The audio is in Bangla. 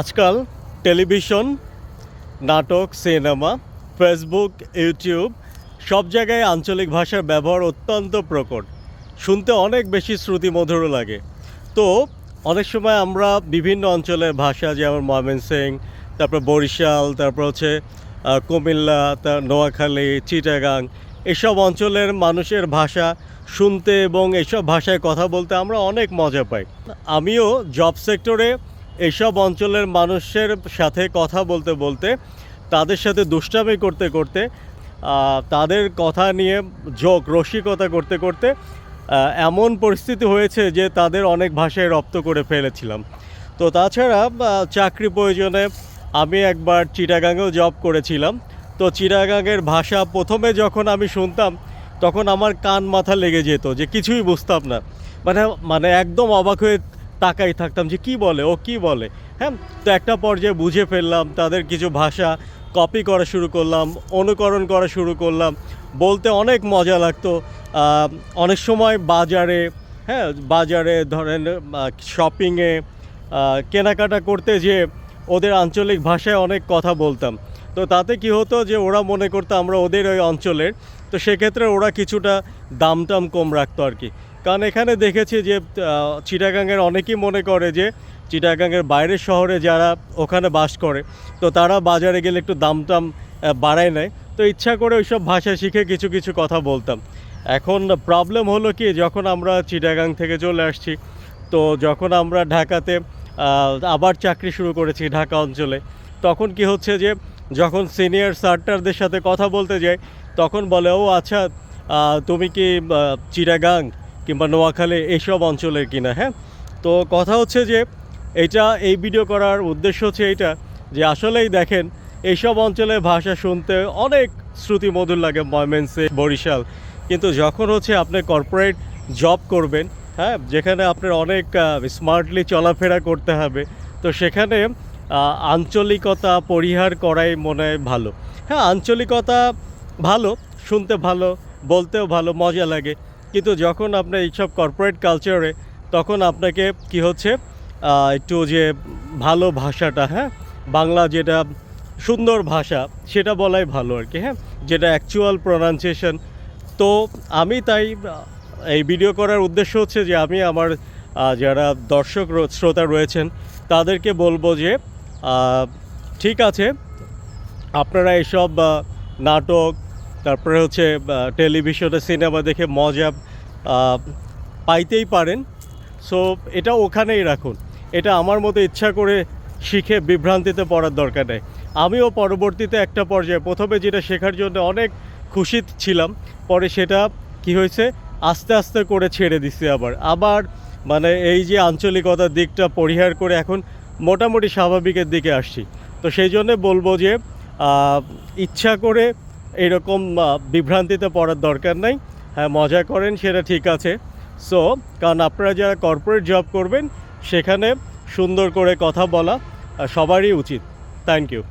আজকাল টেলিভিশন, নাটক, সিনেমা, ফেসবুক, ইউটিউব, সব জায়গায় আঞ্চলিক ভাষার ব্যবহার অত্যন্ত প্রকট। শুনতে অনেক বেশি শ্রুতিমধুর লাগে। তো, অনেক সময় আমরা বিভিন্ন অঞ্চলের ভাষা, যেমন ময়মনসিং তারপর বরিশাল, তারপর হচ্ছে কুমিল্লা তার নোয়াখালী, চিটাগাং, এসব অঞ্চলের মানুষের ভাষা শুনতে এবং এসব ভাষায় কথা বলতে আমরা অনেক মজা পাই। আমিও জব সেক্টরে এসব অঞ্চলের মানুষের সাথে কথা বলতে বলতে, তাদের সাথে দুষ্টামি করতে করতে তাদের কথা নিয়ে যোগ রসিকতা করতে করতে এমন পরিস্থিতি হয়েছে যে তাদের অনেক ভাষায় রপ্ত করে ফেলেছিলাম। তো তাছাড়া চাকরি প্রয়োজনে আমি একবার চিটাগাঙেও জব করেছিলাম। তো চিটাগাঙের ভাষা প্রথমে যখন আমি শুনতাম, তখন আমার কান মাথা লেগে যেত যে কিছুই বুঝতাম না। মানে মানে একদম অবাক হয়ে তাকাই থাকতাম যে কি বলে, ও কি বলে। হ্যাঁ তো একটা পর্যায়ে বুঝে ফেললাম, তাদের কিছু ভাষা কপি করা শুরু করলাম, অনুকরণ করা শুরু করলাম। বলতে অনেক মজা লাগতো। অনেক সময় বাজারে হ্যাঁ বাজারে ধরেন শপিংয়ে কেনাকাটা করতে যে ওদের আঞ্চলিক ভাষায় অনেক কথা বলতাম। তো তাতে কি হতো যে ওরা মনে করতো আমরা ওদের ওই অঞ্চলের, তো সেক্ষেত্রে ওরা কিছুটা দাম টাম কম রাখতো আর কি। কারণ এখানে দেখেছি যে আহ, চিটাগাংয়ের অনেকেই মনে করে যে চিটাগাংয়ের বাইরের শহরে যারা ওখানে বাস করে তো তারা বাজারে গেলে একটু দাম টাম বাড়ায় নেয়। তো ইচ্ছা করে ওইসব ভাষা শিখে কিছু কিছু কথা বলতাম। এখন প্রবলেম হলো কি যখন আমরা চিটাগাং থেকে চলে আসছি তো যখন আমরা ঢাকাতে আবার চাকরি শুরু করেছি ঢাকা অঞ্চলে তখন কি হচ্ছে যে যখন সিনিয়র সার্টারদের সাথে কথা বলতে যাই তখন বলে ও আচ্ছা তুমি কি চিটাগাং? কিংবা নোয়াখালী এইসব অঞ্চলের কিনা হ্যাঁ? তো কথা হচ্ছে যে এটা, এই ভিডিও করার উদ্দেশ্য হচ্ছে এইটা যে আসলেই দেখেন, এইসব অঞ্চলের ভাষা শুনতে অনেক শ্রুতিমধুর লাগে ময়মেন্সে বরিশাল। কিন্তু যখন হচ্ছে আপনি কর্পোরেট জব করবেন হ্যাঁ যেখানে আপনার অনেক স্মার্টলি চলাফেরা করতে হবে, তো সেখানে আঞ্চলিকতা পরিহার করাই মনে হয় ভালো। হ্যাঁ আঞ্চলিকতা ভালো, শুনতে ভালো, বলতেও ভালো, মজা লাগে। কিন্তু যখন আপনি এইসব কর্পোরেট কালচারে তখন আপনাকে কি হচ্ছে একটু যে ভালো ভাষাটা হ্যাঁ? বাংলা যেটা সুন্দর ভাষা, সেটা বলাই ভালো আর কি হ্যাঁ? যেটা অ্যাকচুয়াল প্রোনাউন্সিয়েশন তো আমি তাই এই ভিডিও করার উদ্দেশ্য হচ্ছে যে আমি আমার যারা দর্শক শ্রোতা রয়েছেন, তাদেরকে বলব যে ঠিক আছে, আপনারা এসব নাটক তারপরে হচ্ছে টেলিভিশনে সিনেমা দেখে মজা পাইতেই পারেন। সো এটা ওখানেই রাখুন। এটা আমার মতো ইচ্ছা করে শিখে বিভ্রান্তিতে পড়ার দরকার নেই। আমিও পরবর্তীতে একটা পর্যায়ে, প্রথমে যেটা শেখার জন্য অনেক খুশি ছিলাম, পরে সেটা কি হয়েছে? আস্তে আস্তে করে ছেড়ে দিছি আবার। আবার মানে এই যে আঞ্চলিকতার দিকটা পরিহার করে এখন মোটামুটি স্বাভাবিকের দিকে আসছি। তো সেই জন্যে বলব যে ইচ্ছা করে এরকম বিভ্রান্তিতে পড়ার দরকার নাই। হ্যাঁ মজা করেন, সেটা ঠিক আছে। সো কারণ আপনারা যারা কর্পোরেট জব করবেন, সেখানে সুন্দর করে কথা বলা সবারই উচিত। Thank you